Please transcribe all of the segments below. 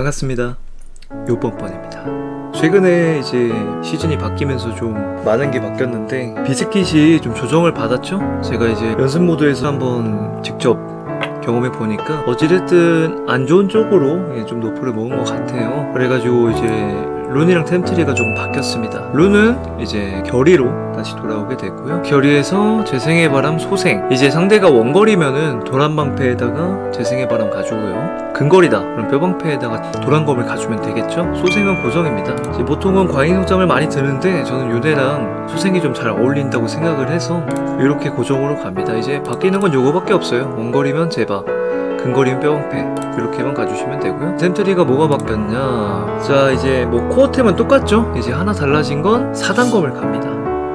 반갑습니다. 요번번입니다. 최근에 이제 시즌이 바뀌면서 좀 많은 게 바뀌었는데 비스킷이 좀 조정을 받았죠? 제가 이제 연습 모드에서 한번 직접 경험해 보니까 어찌됐든 안 좋은 쪽으로 예, 좀 노프를 먹은 것 같아요. 그래가지고 이제 룬이랑 템트리가 좀 바뀌었습니다. 룬은 이제 결의로 다시 돌아오게 됐고요. 결의에서 재생의 바람 소생. 이제 상대가 원거리면은 도란방패에다가 재생의 바람 가져오고요. 근거리다. 그럼 뼈방패에다가 도란검을 가주면 되겠죠? 소생은 고정입니다. 이제 보통은 과잉성장을 많이 드는데 저는 요네랑 소생이 좀 잘 어울린다고 생각을 해서 이렇게 고정으로 갑니다. 이제 바뀌는 건 요거밖에 없어요. 원거리면 제바. 근거리는 뼈방패 이렇게만 가주시면 되고요. 템트리가 뭐가 바뀌었냐. 자 이제 뭐 코어템은 똑같죠? 이제 하나 달라진 건 사단검을 갑니다.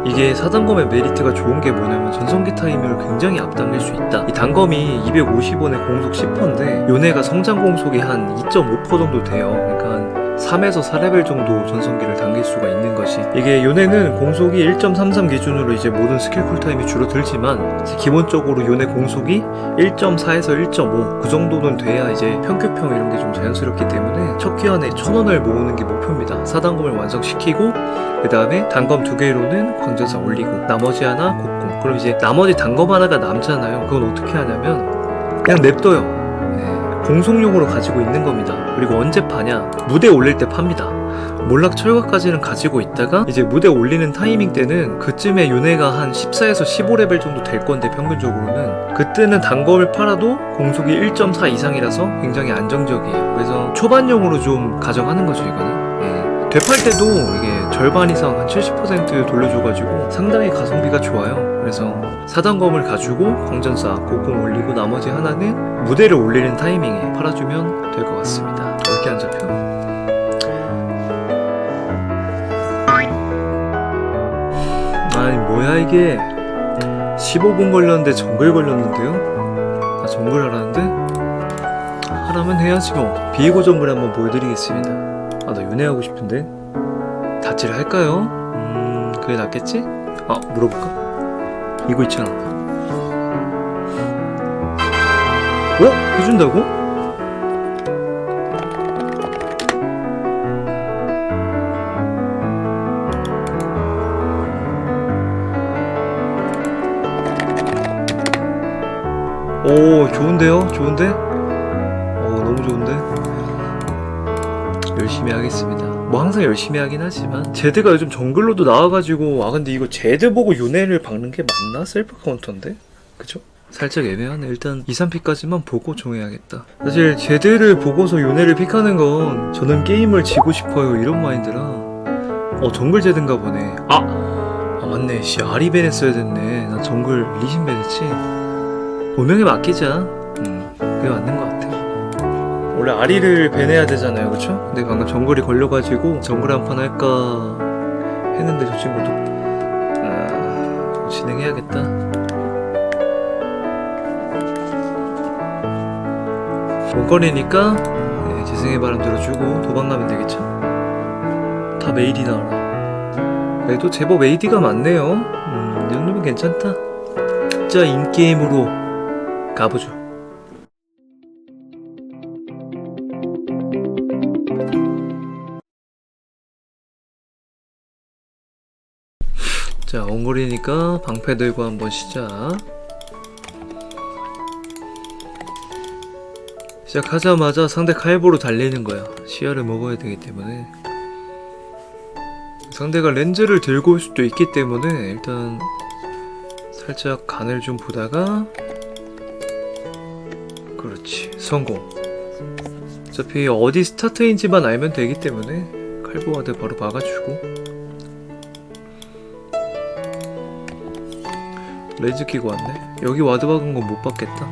이게 사단검의 메리트가 좋은 게 뭐냐면 전성기 타이밍을 굉장히 앞당길 수 있다. 이 단검이 250원에 공속 10%인데 요네가 성장 공속이 한 2.5% 정도 돼요. 그러니까 한 3에서 4레벨 정도 전성기를 당길 수가 있는 것이 이게 요네는 공속이 1.33 기준으로 이제 모든 스킬 쿨타임이 줄어들지만 기본적으로 요네 공속이 1.4에서 1.5 그 정도는 돼야 이제 평균평 이런 게 좀 자연스럽기 때문에 첫 기한에 1000원을 모으는 게 목표입니다. 사단검을 완성시키고 그 다음에 단검 두 개로는 광전사 올리고 나머지 하나 곡공 그럼 이제 나머지 단검 하나가 남잖아요. 그건 어떻게 하냐면 그냥 냅둬요. 네, 공속용으로 가지고 있는 겁니다. 그리고 언제 파냐? 무대 올릴 때 팝니다. 몰락 철거까지는 가지고 있다가 이제 무대 올리는 타이밍 때는 그쯤에 요네가 한 14에서 15레벨 정도 될 건데 평균적으로는 그때는 단검을 팔아도 공속이 1.4 이상이라서 굉장히 안정적이에요. 그래서 초반용으로 좀 가정하는 거죠 이거는. 예. 되팔 때도 이게 절반 이상 한 70% 돌려줘가지고 상당히 가성비가 좋아요. 그래서 사단검을 가지고 광전사 고공 올리고 나머지 하나는 무대를 올리는 타이밍에 팔아주면 될 것 같습니다. 이렇게 안 잡혀 아니 뭐야 이게? 15분 걸렸는데 정글 걸렸는데요? 아 정글 하라는데? 하라면 해야지 뭐. 비에고 정글 한번 보여드리겠습니다 아 나 연애하고 싶은데 다치를 할까요? 음 그게 낫겠지? 아 물어볼까? 이거 있잖아 어? 해준다고? 오 좋은데요? 좋은데? 항상 열심히 하긴 하지만 제드가 요즘 정글로도 나와가지고 아 근데 이거 제드 보고 요네를 박는 게 맞나? 셀프 카운터인데? 그죠? 살짝 애매하네 일단 2, 3픽까지만 보고 정해야겠다 사실 제드를 보고서 요네를 픽하는 건 저는 게임을 지고 싶어요 이런 마인드라 어 정글 제드인가 보네 아! 아 맞네 씨 아리벤 했어야 됐네 나 정글 리신벤 했지 운명에 맡기자. 음, 그게 맞는 것 같아. 원래 아리를 배내야 되잖아요, 그렇죠? 근데 방금 정글이 걸려가지고 정글 한 판 할까 했는데 저 친구도 아, 진행해야겠다. 원거리니까 네, 재생의 바람 들어주고 도망가면 되겠죠? 다 메이디 나와라. 그래도 제법 메이디가 많네요. 음, 이 정도면 괜찮다. 진짜 인게임으로 가보죠. 자, 원거리니까 방패 들고 한번 시작. 시작하자마자 상대 칼보로 달리는 거야. 시야를 먹어야 되기 때문에. 상대가 렌즈를 들고 올 수도 있기 때문에 일단 살짝 간을 좀 보다가 그렇지 성공 어차피 어디 스타트인지만 알면 되기 때문에 칼보와드 바로 박아주고 레이즈 끼고 왔네 여기 와드 박은 건 못 받겠다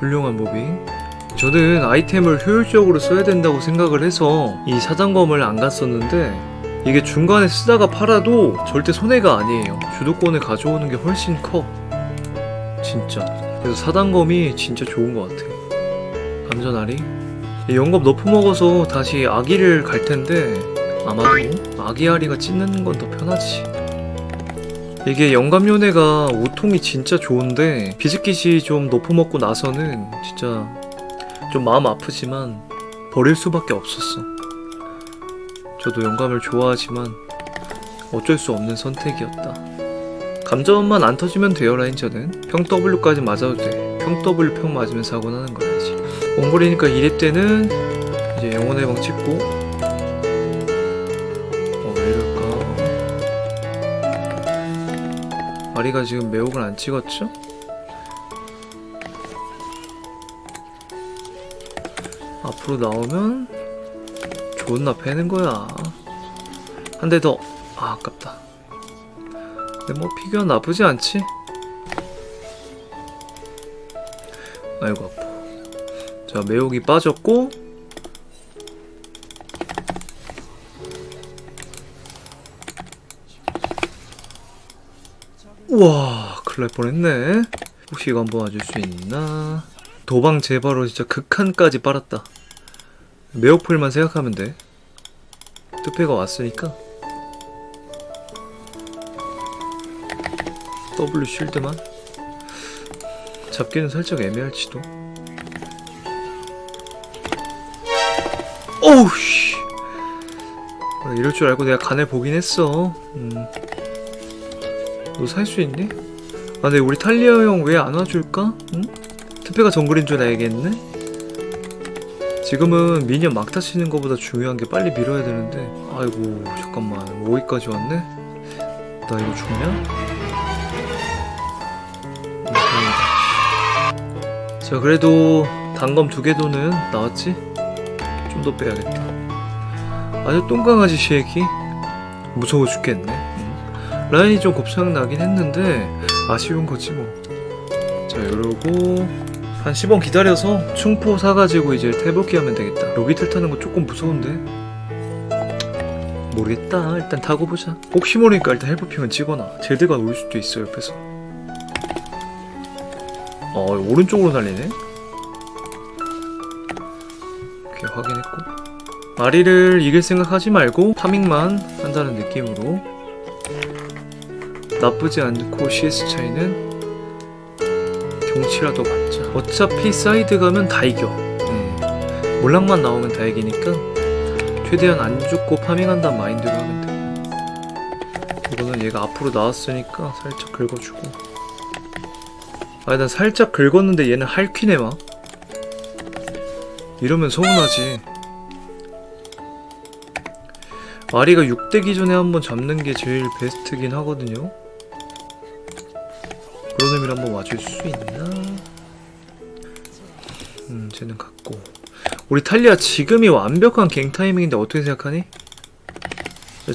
훌륭한 무빙 저는 아이템을 효율적으로 써야 된다고 생각을 해서 이 사단검을 안 갔었는데 이게 중간에 쓰다가 팔아도 절대 손해가 아니에요 주도권을 가져오는 게 훨씬 커 진짜 그래서 사단검이 진짜 좋은 것 같아요. 감전아리. 영겁 너프 먹어서 다시 아기를 갈 텐데 아마도 아기 아리가 찢는 건 더 편하지. 이게 영감요네가 우통이 진짜 좋은데 비즈킷이 좀 너프 먹고 나서는 진짜 좀 마음 아프지만 버릴 수밖에 없었어. 저도 영감을 좋아하지만 어쩔 수 없는 선택이었다. 감전만 안 터지면 돼요 라인저는 평 W까지 맞아도 돼. 평 W 평 맞으면 사고 나는 거야지. 원거리니까 2렙 때는 이제 영혼의 방 찍고 아리가 지금 매혹을 안 찍었죠? 앞으로 나오면 존나 패는 거야. 한 대 더. 아, 아깝다. 근데 뭐 피규어 나쁘지 않지? 아이고 아파. 자, 매혹이 빠졌고 우와, 큰일 날 뻔했네. 혹시 이거 한번 와줄 수 있나? 도방 제바로 진짜 극한까지 빨았다. 매혹풀만 생각하면 돼. 투패가 왔으니까. W 쉴드만. 잡기는 살짝 애매할지도. 오우 씨. 아, 이럴 줄 알고 내가 간을 보긴 했어. 음. 너 살 수 있니? 아, 근데 우리 탈리아 형 왜 안 와줄까? 응? 투패가 정글인 줄 알겠네? 지금은 미니언 막타 치는 것보다 중요한 게 빨리 밀어야 되는데 아이고 잠깐만 5위까지 왔네? 나 이거 죽냐? 음, 다행이다. 자 그래도 단검 두개 돈은 나왔지? 좀 더 빼야겠다 아주 똥강아지 쉐이키 무서워 죽겠네 음. 라인이 좀 곱창나긴 했는데 아쉬운 거지 뭐자 이러고 한 10원 기다려서 충포 사가지고 이제 태복기 하면 되겠다. 로비틀 타는 거 조금 무서운데? 모르겠다. 일단 타고 보자. 혹시 모르니까 일단 헬프핑은 찍어놔. 제드가 올 수도 있어 옆에서. 어 오른쪽으로 날리네. 오케이 확인했고. 마리를 이길 생각하지 말고 파밍만 한다는 느낌으로 나쁘지 않고 CS 차이는 경치라도 받자. 어차피 사이드 가면 다 이겨. 음. 몰락만 나오면 다 이기니까 최대한 안 죽고 파밍한다는 마인드로 하면 돼. 이거는 얘가 앞으로 나왔으니까 살짝 긁어주고. 아, 난 살짝 긁었는데 얘는 할퀴네 막. 이러면 서운하지. 아리가 6대 기준에 한번 잡는 게 제일 베스트긴 하거든요. 의미로 한번 와줄 수 있나? 음, 쟤는 갔고. 우리 탈리아 지금이 완벽한 갱 타이밍인데 어떻게 생각하니?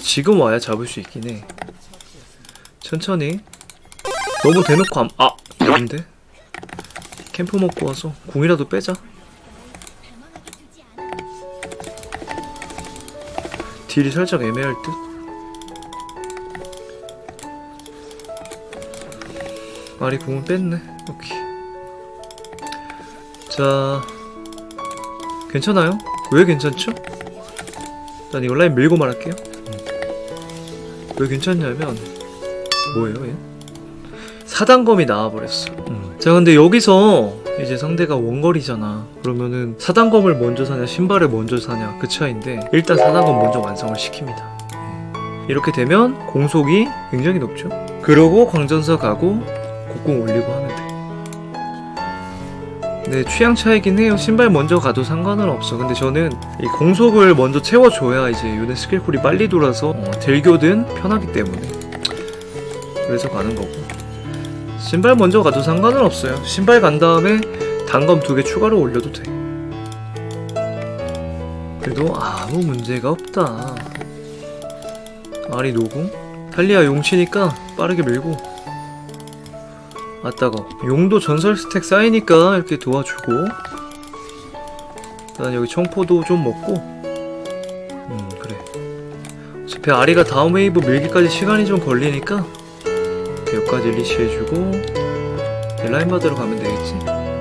지금 와야 잡을 수 있긴 해. 천천히. 너무 대놓고 안, 아! 아닌데? 캠프 먹고 와서 궁이라도 빼자. 딜이 살짝 애매할 듯? 말이 궁을 뺐네. 오케이. 자, 괜찮아요? 왜 괜찮죠? 난 이거 라인 밀고 말할게요. 음. 왜 괜찮냐면 뭐예요, 얘? 사단검이 나와버렸어. 음. 자, 근데 여기서 이제 상대가 원거리잖아. 그러면은 사단검을 먼저 사냐, 신발을 먼저 사냐 그 차이인데 일단 사단검 먼저 완성을 시킵니다. 음. 이렇게 되면 공속이 굉장히 높죠. 그러고 광전사 가고 곡궁 올리고 하면 돼. 네, 취향 차이긴 해요. 신발 먼저 가도 상관은 없어. 근데 저는 이 공속을 먼저 채워줘야 이제 요네 스킬쿨이 빨리 돌아서 어, 딜교든 편하기 때문에 그래서 가는 거고. 신발 먼저 가도 상관은 없어요. 신발 간 다음에 단검 두 개 추가로 올려도 돼. 그래도 아무 문제가 없다. 아리 노궁? 탈리아 용치니까 빠르게 밀고 아따거 용도 전설 스택 쌓이니까 이렇게 도와주고. 일단 여기 청포도 좀 먹고. 음 그래. 어차피 아리가 다음 웨이브 밀기까지 시간이 좀 걸리니까 여기까지 리시해주고 라인바드로 가면 되겠지?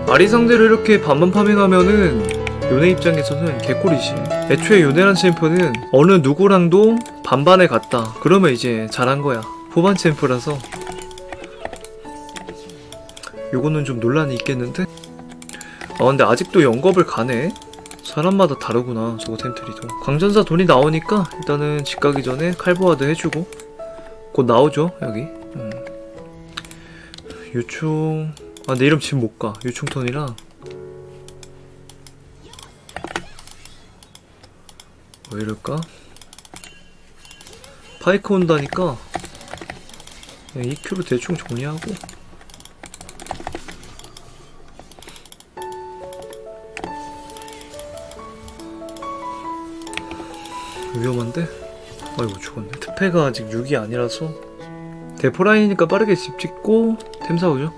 아리 상대로 이렇게 반반 파밍하면은 요네 입장에서는 개꿀이지. 애초에 요네란 챔프는 어느 누구랑도 반반에 갔다. 그러면 이제 잘한 거야. 후반 챔프라서 요거는 좀 논란이 있겠는데? 아 근데 아직도 영겁을 가네. 사람마다 다르구나 저거 템트리도. 광전사 돈이 나오니까 일단은 집 가기 전에 칼보아드 해주고. 곧 나오죠 여기. 음. 유충 아내 이름 지금 못가. 유충턴이라. 왜 이럴까? 파이크 온다니까. EQ로 대충 정리하고 위험한데? 아이고 죽었네. 특패가 아직 6이 아니라서. 대포라인이니까 빠르게 집 짓고 템 사오죠.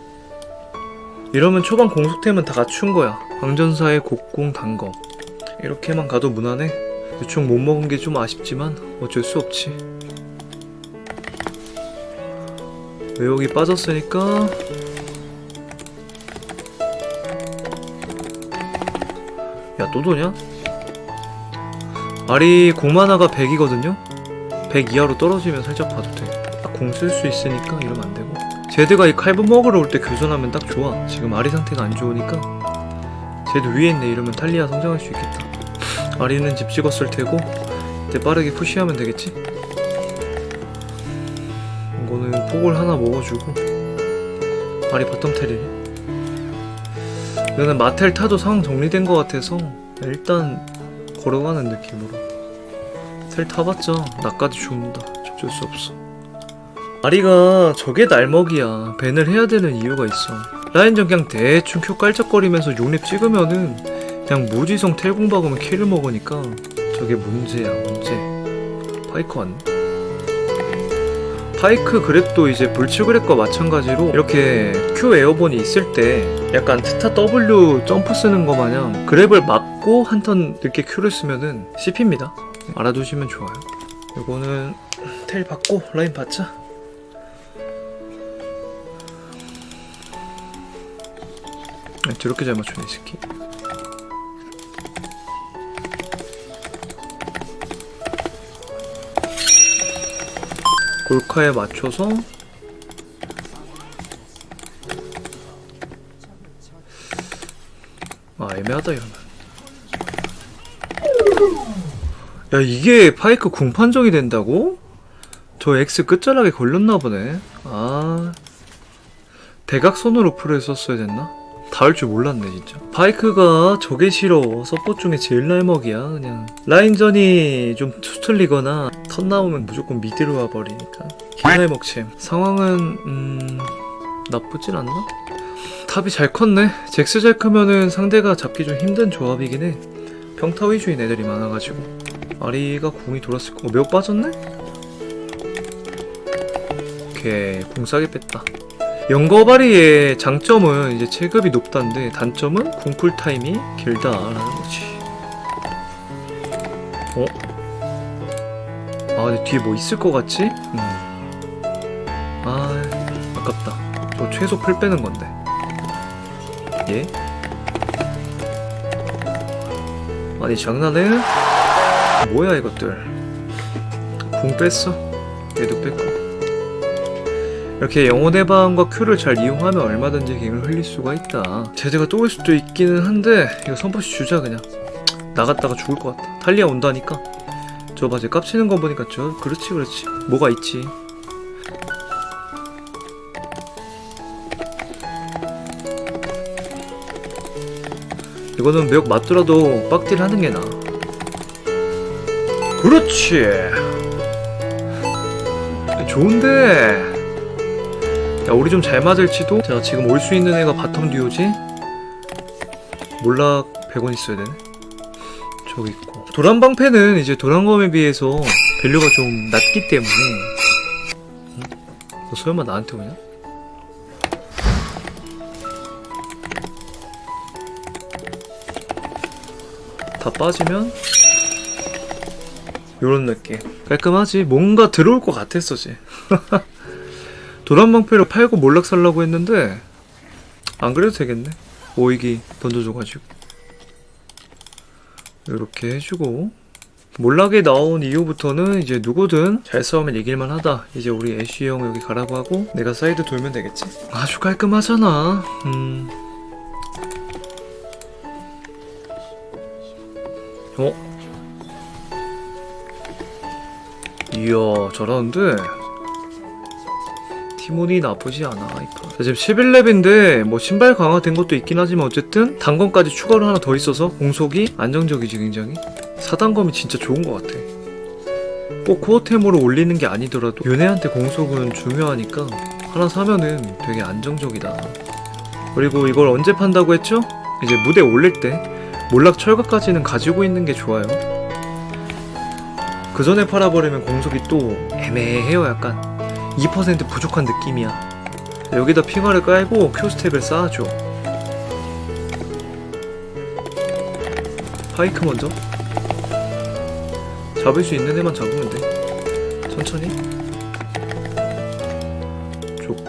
이러면 초반 공속템은 다 갖춘 거야. 광전사의 곡공 단검 이렇게만 가도 무난해. 대충 못 먹은 게 좀 아쉽지만 어쩔 수 없지. 외옥이 빠졌으니까. 야 또 도냐? 알이 공만화가 100이거든요? 100 이하로 떨어지면 살짝 봐도 돼공 쓸 수 있으니까 이러면 안 되고. 제드가 이 칼부 먹으러 올 때 교전하면 딱 좋아. 지금 아리 상태가 안 좋으니까. 제드 위에 있네. 이러면 탈리아 성장할 수 있겠다. 아리는 집 찍었을 테고 이때 빠르게 푸시하면 되겠지? 이거는 폭을 하나 먹어주고. 아리 바텀 텔이네 이거는 마텔 타도 상황 정리된 것 같아서 일단 걸어가는 느낌으로 텔 타봤자 나까지 죽는다. 어쩔 수 없어. 아리가 저게 날먹이야. 밴을 해야 되는 이유가 있어. 라인전 그냥 대충 큐 깔짝거리면서 용립 찍으면은 그냥 무지성 텔공 박으면 킬을 먹으니까 저게 문제야 문제. 파이크 왔네. 파이크 그랩도 이제 불츠 그랩과 마찬가지로 이렇게 Q 에어본이 있을 때 약간 트타 W 점프 쓰는 거 마냥 그랩을 막고 한 턴 늦게 Q를 쓰면은 씹힙니다 알아두시면 좋아요. 이거는 텔 받고 라인 받자. 아, 저렇게 잘 맞추네 이 새끼. 골카에 맞춰서 아 애매하다 이러면 야 이게 파이크 궁 판정이 된다고? 저 X 끝자락에 걸렸나 보네. 아. 대각선으로 풀을 썼어야 됐나? 닿을 줄 몰랐네 진짜. 파이크가 저게 싫어. 서포 중에 제일 날먹이야 그냥. 라인전이 좀 투틀리거나 턴 나오면 무조건 미드로 와버리니까. 개날 먹침 상황은 음... 나쁘진 않나? 탑이 잘 컸네. 잭스 잘 크면은 상대가 잡기 좀 힘든 조합이긴 해. 평타 위주인 애들이 많아가지고 아리가 궁이 돌았을 거고 매우 빠졌네? 오케이 궁 싸게 뺐다 영거바리의 장점은 이제 체급이 높다는데 단점은 궁쿨 타임이 길다라는 거지. 어? 아 근데 뒤에 뭐 있을 것 같지? 음. 아 아깝다. 저 최소 풀 빼는 건데. 예? 아니 장난해? 뭐야 이것들? 궁 뺐어? 얘도 뺐고. 이렇게 영혼의 방과 큐를 잘 이용하면 얼마든지 갱을 흘릴 수가 있다. 제재가 또 올 수도 있기는 한데 이거 선포시 주자 그냥. 나갔다가 죽을 것 같다. 탈리아 온다니까. 저 봐, 쟤 깝치는 거 보니까 저 그렇지 그렇지. 뭐가 있지. 이거는 매혹 맞더라도 빡딜 하는 게 나아. 그렇지. 좋은데. 야 우리 좀 잘 맞을지도 자 지금 올 수 있는 애가 바텀 듀오지 몰락 100원 있어야 되네 저기 있고 도란방패는 이제 도란검에 비해서 밸류가 좀 낮기 때문에 응? 너 설마 나한테 오냐? 다 빠지면 요런 느낌. 깔끔하지? 뭔가 들어올 것 같았어 지 도란방패로 팔고 몰락 살라고 했는데 안 그래도 되겠네. 오이기 던져줘가지고. 이렇게 해주고. 몰락에 나온 이후부터는 이제 누구든 잘 싸우면 이길만 하다. 이제 우리 애쉬 형 여기 가라고 하고 내가 사이드 돌면 되겠지? 아주 깔끔하잖아. 음. 어? 이야 잘하는데? 티몬이 나쁘지 않아 자, 지금 11렙인데 뭐 신발 강화된 것도 있긴 하지만 어쨌든 단검까지 추가로 하나 더 있어서 공속이 안정적이지 굉장히. 4단검이 진짜 좋은 것 같아. 꼭 코어템으로 올리는 게 아니더라도 윤혜한테 공속은 중요하니까 하나 사면은 되게 안정적이다. 그리고 이걸 언제 판다고 했죠? 이제 무대 올릴 때 몰락 철갑까지는 가지고 있는 게 좋아요 그 전에 팔아버리면 공속이 또 애매해요. 약간 2% 부족한 느낌이야. 여기다 핑화를 깔고 큐스텝을 쌓아줘. 파이크 먼저? 잡을 수 있는 애만 잡으면 돼. 천천히. 좋고.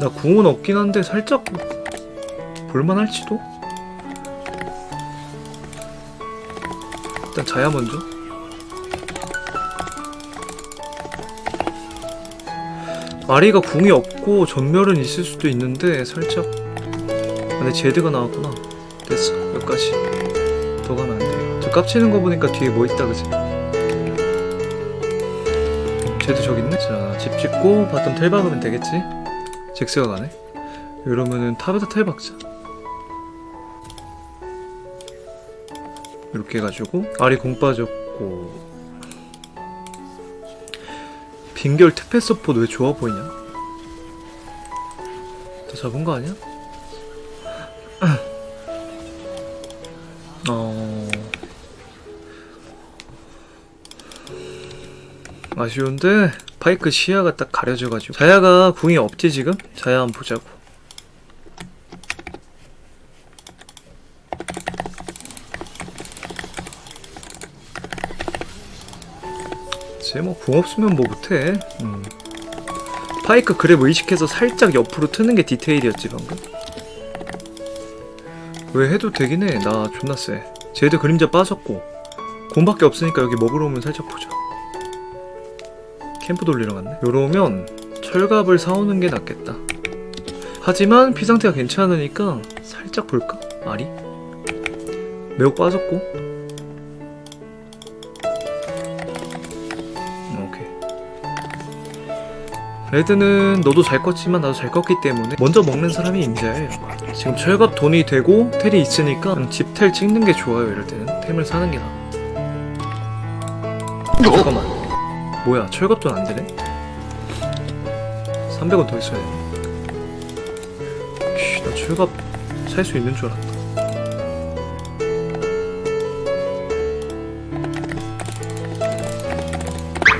나 궁은 없긴 한데 살짝 볼만할지도? 일단 자야 먼저 아리가 궁이 없고 전멸은 있을 수도 있는데 살짝. 아, 근데 제드가 나왔구나. 됐어. 여기까지. 더 가면 안돼저 깝치는 거 보니까 뒤에 뭐 있다 그지? 제드 저기 있네? 자집 짓고 바텀 텔 박으면 되겠지? 잭스가 가네. 이러면은 탑에다 텔 박자. 이렇게 해가지고 아리 공 빠졌고 빙결 특패 서포트 왜 좋아 보이냐? 더 잡은 거 아니야? 어... 아쉬운데 파이크 시야가 딱 가려져가지고 자야가 궁이 없지 지금? 자야 한번 보자고 쟤뭐궁 없으면 뭐 못해. 음. 파이크 그랩 의식해서 살짝 옆으로 트는 게 디테일이었지 방금? 왜 해도 되긴 해나 존나 쎄. 쟤도 그림자 빠졌고. 곰밖에 없으니까 여기 먹으러 오면 살짝 보자. 캠프 돌리러 갔네. 요러면 철갑을 사오는 게 낫겠다. 하지만 피 상태가 괜찮으니까 살짝 볼까? 아리? 매우 빠졌고 레드는 너도 잘 껐지만 나도 잘 껐기 때문에 먼저 먹는 사람이 임자예요 지금 철갑 돈이 되고 텔이 있으니까 그냥 집텔 찍는 게 좋아요 이럴 때는 템을 사는 게 나아. 잠깐만. 뭐야 철갑 돈안 되네? 300원 더 있어야 돼. 씨, 나 철갑 살 수 있는 줄 알았다.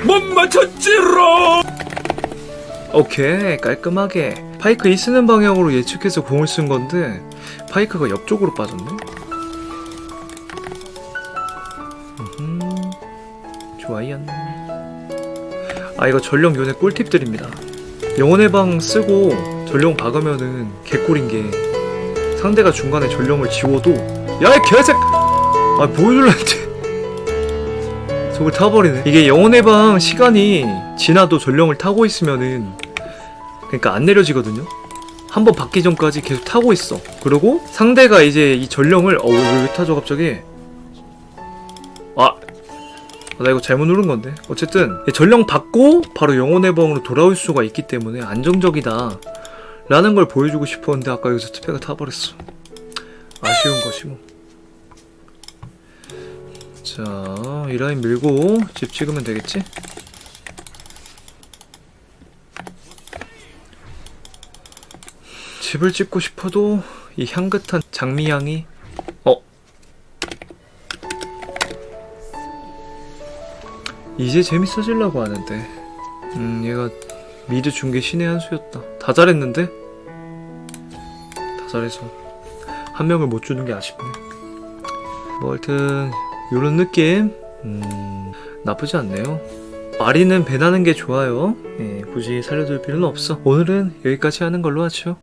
못 맞췄지롱! 오케이 깔끔하게. 파이크 이 쓰는 방향으로 예측해서 공을 쓴 건데 파이크가 옆쪽으로 빠졌네? 좋아요 아 이거 전령 요네 꿀팁 드립니다. 영혼의 방 쓰고 전령 박으면은 개꿀인 게 상대가 중간에 전령을 지워도 야이 개색 아 보여줄란데 속을 타버리네. 이게 영혼의 방 시간이 지나도 전령을 타고 있으면은 그러니까 안 내려지거든요. 한번 받기 전까지 계속 타고 있어. 그리고 상대가 이제 이 전령을 어왜 왜 타죠 갑자기? 아 나 이거 잘못 누른 건데. 어쨌든 전령 받고 바로 영혼의 방으로 돌아올 수가 있기 때문에 안정적이다. 라는 걸 보여주고 싶었는데 아까 여기서 특패가 타버렸어. 아쉬운 것이 뭐. 자, 이 라인 밀고 집 찍으면 되겠지? 집을 찍고 싶어도 이 향긋한 장미향이 어? 이제 재밌어지려고 하는데. 음 얘가 미드 중계 신의 한 수였다. 다 잘했는데? 다 잘해서 한 명을 못 주는 게 아쉽네. 뭐 하여튼 요런 느낌? 음 나쁘지 않네요. 마리는 배나는 게 좋아요. 예, 굳이 살려둘 필요는 없어. 오늘은 여기까지 하는 걸로 하죠